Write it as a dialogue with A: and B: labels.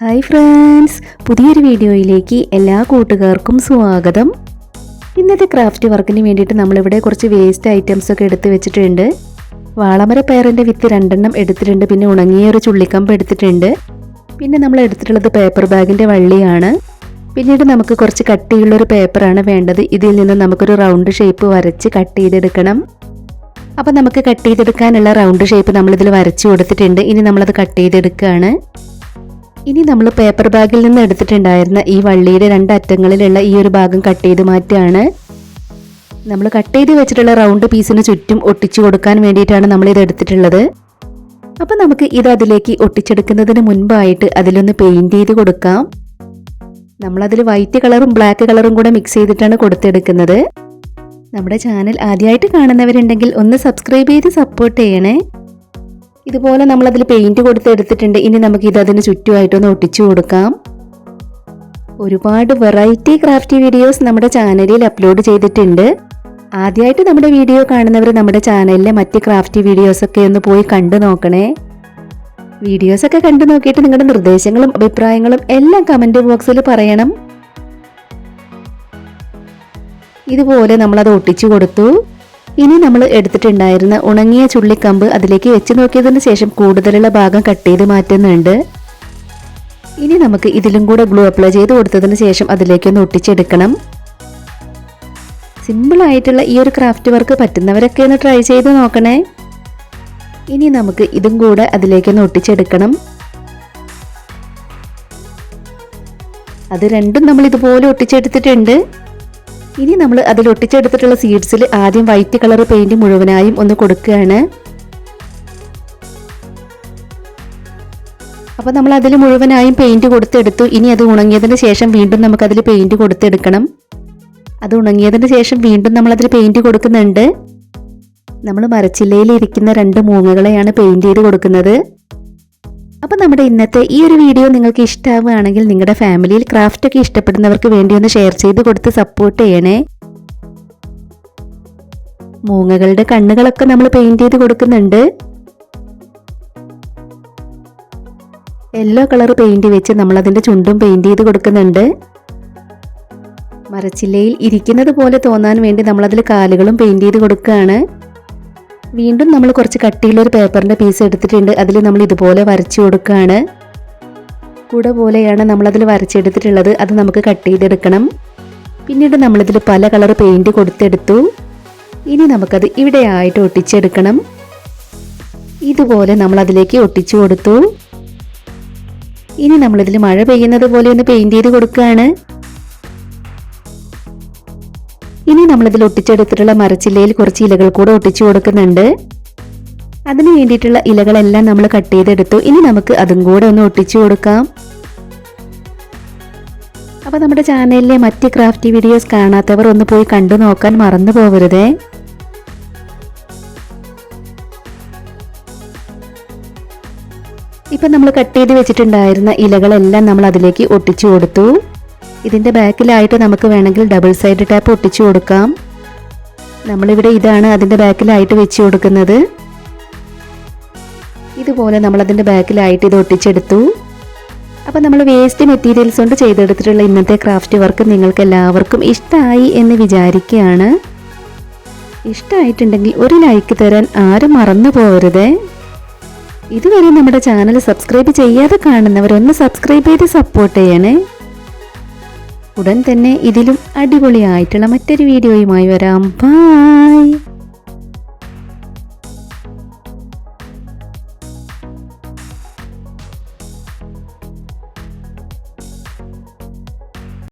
A: Hi friends പുതിയൊരു വീഡിയോയിലേക്ക് എല്ലാ കൂട്ടുകാർക്കും സ്വാഗതം. ഇന്നത്തെ ക്രാഫ്റ്റ് വർക്കിന് വേണ്ടിയിട്ട് നമ്മളിവിടെ കുറച്ച് വേസ്റ്റ് ഐറ്റംസ് ഒക്കെ എടുത്ത് വെച്ചിട്ടുണ്ട്. വാളമര പയറിന്റെ വിത്ത് രണ്ടെണ്ണം എടുത്തിട്ടുണ്ട് പിന്നെ ഉണങ്ങിയ ഒരു ചുള്ളിക്കമ്പ് എടുത്തിട്ടുണ്ട്. പിന്നെ നമ്മൾ എടുത്തിട്ടുള്ളത് പേപ്പർ ബാഗിന്റെ വള്ളിയാണ്. പിന്നീട് നമുക്ക് കുറച്ച് കട്ടിയുള്ളൊരു പേപ്പറാണ് വേണ്ടത്. ഇതിൽ നിന്ന് നമുക്കൊരു റൗണ്ട് ഷേപ്പ് വരച്ച് കട്ട് ചെയ്തെടുക്കണം. അപ്പോൾ നമുക്ക് കട്ട് ചെയ്തെടുക്കാനുള്ള റൗണ്ട് ഷേപ്പ് നമ്മളിതിൽ വരച്ച് കൊടുത്തിട്ടുണ്ട്. ഇനി നമ്മളത് കട്ട് ചെയ്തെടുക്കുകയാണ്. ഇനി നമ്മൾ പേപ്പർ ബാഗിൽ നിന്ന് എടുത്തിട്ടുണ്ടായിരുന്ന ഈ വള്ളിയുടെ രണ്ട് അറ്റങ്ങളിലുള്ള ഈ ഒരു ഭാഗം കട്ട് ചെയ്ത് മാറ്റുകയാണ്. നമ്മൾ കട്ട് ചെയ്ത് വെച്ചിട്ടുള്ള റൗണ്ട് പീസിന് ചുറ്റും ഒട്ടിച്ചു കൊടുക്കാൻ വേണ്ടിയിട്ടാണ് നമ്മൾ ഇത് എടുത്തിട്ടുള്ളത്. അപ്പം നമുക്ക് ഇത് അതിലേക്ക് ഒട്ടിച്ചെടുക്കുന്നതിന് മുൻപായിട്ട് അതിലൊന്ന് പെയിന്റ് ചെയ്ത് കൊടുക്കാം. നമ്മളതിൽ വൈറ്റ് കളറും ബ്ലാക്ക് കളറും കൂടെ മിക്സ് ചെയ്തിട്ടാണ് കൊടുത്തെടുക്കുന്നത്. നമ്മുടെ ചാനൽ ആദ്യമായിട്ട് കാണുന്നവരുണ്ടെങ്കിൽ ഒന്ന് സബ്സ്ക്രൈബ് ചെയ്ത് സപ്പോർട്ട് ചെയ്യണേ. ഇതുപോലെ നമ്മൾ അതിൽ പെയിന്റ് കൊടുത്ത് എടുത്തിട്ടുണ്ട്. ഇനി നമുക്ക് ഇത് അതിന് ചുറ്റുമായിട്ടൊന്ന് ഒട്ടിച്ചു കൊടുക്കാം. ഒരുപാട് വെറൈറ്റി ക്രാഫ്റ്റി വീഡിയോസ് നമ്മുടെ ചാനലിൽ അപ്ലോഡ് ചെയ്തിട്ടുണ്ട്. ആദ്യമായിട്ട് നമ്മുടെ വീഡിയോ കാണുന്നവർ നമ്മുടെ ചാനലിലെ മറ്റ് ക്രാഫ്റ്റി വീഡിയോസൊക്കെ ഒന്ന് പോയി കണ്ടു നോക്കണേ. വീഡിയോസൊക്കെ കണ്ടു നോക്കിയിട്ട് നിങ്ങളുടെ നിർദ്ദേശങ്ങളും അഭിപ്രായങ്ങളും എല്ലാം കമന്റ് ബോക്സിൽ പറയണം. ഇതുപോലെ നമ്മളത് ഒട്ടിച്ചു കൊടുത്തു. ഇനി നമ്മൾ എടുത്തിട്ടുണ്ടായിരുന്ന ഉണങ്ങിയ ചുള്ളിക്കമ്പ് അതിലേക്ക് വെച്ച് നോക്കിയതിന് ശേഷം കൂടുതലുള്ള ഭാഗം കട്ട് ചെയ്ത് മാറ്റുന്നുണ്ട്. ഇനി നമുക്ക് ഇതിലും കൂടെ ഗ്ലൂ അപ്ലൈ ചെയ്ത് കൊടുത്തതിന് ശേഷം അതിലേക്കൊന്ന് ഒട്ടിച്ചെടുക്കണം. സിമ്പിൾ ആയിട്ടുള്ള ഈ ഒരു ക്രാഫ്റ്റ് വർക്ക് പറ്റുന്നവരൊക്കെ ഒന്ന് ട്രൈ ചെയ്ത് നോക്കണേ. ഇനി നമുക്ക് ഇതും കൂടെ അതിലേക്കൊന്ന് ഒട്ടിച്ചെടുക്കണം. അത് രണ്ടും നമ്മൾ ഇതുപോലെ ഒട്ടിച്ചെടുത്തിട്ടുണ്ട്. ഇനി നമ്മൾ അതിൽ ഒട്ടിച്ചെടുത്തിട്ടുള്ള സീഡ്സിൽ ആദ്യം വൈറ്റ് കളർ പെയിന്റ് മുഴുവനായും ഒന്ന് കൊടുക്കുകയാണ്. അപ്പോൾ നമ്മൾ അതിൽ മുഴുവനായും പെയിന്റ് കൊടുത്തെടുത്തു. ഇനി അത് ഉണങ്ങിയതിന് ശേഷം വീണ്ടും നമുക്കതിൽ പെയിന്റ് കൊടുത്തെടുക്കണം. അത് ഉണങ്ങിയതിന് ശേഷം വീണ്ടും നമ്മളതിൽ പെയിന്റ് കൊടുക്കുന്നുണ്ട്. നമ്മൾ മരച്ചില്ലയിൽ ഇരിക്കുന്ന രണ്ട് മൂങ്ങകളെയാണ് പെയിന്റ് ചെയ്ത് കൊടുക്കുന്നത്. അപ്പോൾ നമ്മുടെ ഇന്നത്തെ ഈ ഒരു വീഡിയോ നിങ്ങൾക്ക് ഇഷ്ടമാവുകയാണെങ്കിൽ നിങ്ങളുടെ ഫാമിലിയിൽ ക്രാഫ്റ്റ് ഒക്കെ ഇഷ്ടപ്പെടുന്നവർക്ക് വേണ്ടി ഒന്ന് ഷെയർ ചെയ്ത് കൊടുത്ത് സപ്പോർട്ട് ചെയ്യണേ. മൂങ്ങകളുടെ കണ്ണുകളൊക്കെ നമ്മൾ പെയിന്റ് ചെയ്ത് കൊടുക്കുന്നുണ്ട്. യെല്ലോ കളർ പെയിന്റ് വെച്ച് നമ്മൾ അതിന്റെ ചുണ്ടും പെയിന്റ് ചെയ്ത് കൊടുക്കുന്നുണ്ട്. മരച്ചില്ലയിൽ ഇരിക്കുന്നത് പോലെ തോന്നാൻ വേണ്ടി നമ്മൾ അതിൽ കാലുകളും പെയിന്റ് ചെയ്ത് കൊടുക്കുകയാണ്. വീണ്ടും നമ്മൾ കുറച്ച് കട്ടിയിലൊരു പേപ്പറിന്റെ പീസ് എടുത്തിട്ടുണ്ട്. അതിൽ നമ്മൾ ഇതുപോലെ വരച്ചു കൊടുക്കുകയാണ്. കൂടെ പോലെയാണ് നമ്മളതിൽ വരച്ചെടുത്തിട്ടുള്ളത്. അത് നമുക്ക് കട്ട് ചെയ്തെടുക്കണം. പിന്നീട് നമ്മളിതിൽ പല കളർ പെയിന്റ് കൊടുത്തെടുത്തു. ഇനി നമുക്കത് ഇവിടെ ആയിട്ട് ഒട്ടിച്ചെടുക്കണം. ഇതുപോലെ നമ്മൾ അതിലേക്ക് ഒട്ടിച്ചു കൊടുത്തു. ഇനി നമ്മളിതിൽ മഴ പെയ്യുന്നത് പോലെ ഒന്ന് പെയിന്റ് ചെയ്ത് കൊടുക്കുകയാണ്. നമ്മളിതിൽ ഒട്ടിച്ചെടുത്തിട്ടുള്ള മരച്ചില്ലയിൽ കുറച്ച് ഇലകൾ കൂടെ ഒട്ടിച്ചു കൊടുക്കുന്നുണ്ട്. അതിന് വേണ്ടിയിട്ടുള്ള ഇലകളെല്ലാം നമ്മൾ കട്ട് ചെയ്തെടുത്തു. ഇനി നമുക്ക് അതും കൂടെ ഒന്ന് ഒട്ടിച്ചു കൊടുക്കാം. അപ്പോൾ നമ്മുടെ ചാനലിലെ മറ്റ് ക്രാഫ്റ്റ് വീഡിയോസ് കാണാത്തവർ ഒന്ന് പോയി കണ്ടു നോക്കാൻ മറന്നു പോകരുതേ ഇപ്പം നമ്മൾ കട്ട് ചെയ്ത് വെച്ചിട്ടുണ്ടായിരുന്ന ഇലകളെല്ലാം നമ്മൾ അതിലേക്ക് ഒട്ടിച്ചു കൊടുത്തു. ഇതിന്റെ ബാക്കിലായിട്ട് നമുക്ക് വേണമെങ്കിൽ ഡബിൾ സൈഡ് ടാപ്പ് ഒട്ടിച്ചു കൊടുക്കാം. നമ്മളിവിടെ ഇതാണ് അതിന്റെ ബാക്കിലായിട്ട് വെച്ച് കൊടുക്കുന്നത്. ഇതുപോലെ നമ്മളതിന്റെ ബാക്കിലായിട്ട് ഇത് ഒട്ടിച്ചെടുത്തു. അപ്പോൾ നമ്മൾ വേസ്റ്റ് മെറ്റീരിയൽസ് കൊണ്ട് ചെയ്തെടുത്തിട്ടുള്ള ഇന്നത്തെ ക്രാഫ്റ്റ് വർക്ക് നിങ്ങൾക്ക് എല്ലാവർക്കും ഇഷ്ടമായി എന്ന് വിചാരിക്കുകയാണ്. ഇഷ്ടമായിട്ടുണ്ടെങ്കിൽ ഒരു ലൈക്ക് തരാൻ ആരും മറന്നു പോകരുത്. ഇതുവരെ നമ്മുടെ ചാനൽ സബ്സ്ക്രൈബ് ചെയ്യാതെ കാണുന്നവരൊന്ന് സബ്സ്ക്രൈബ് ചെയ്ത് സപ്പോർട്ട് ചെയ്യണേ. ഉടൻ തന്നെ ഇതിലും അടിപൊളിയായിട്ടുള്ള മറ്റൊരു വീഡിയോയുമായി വരാം. ബായ്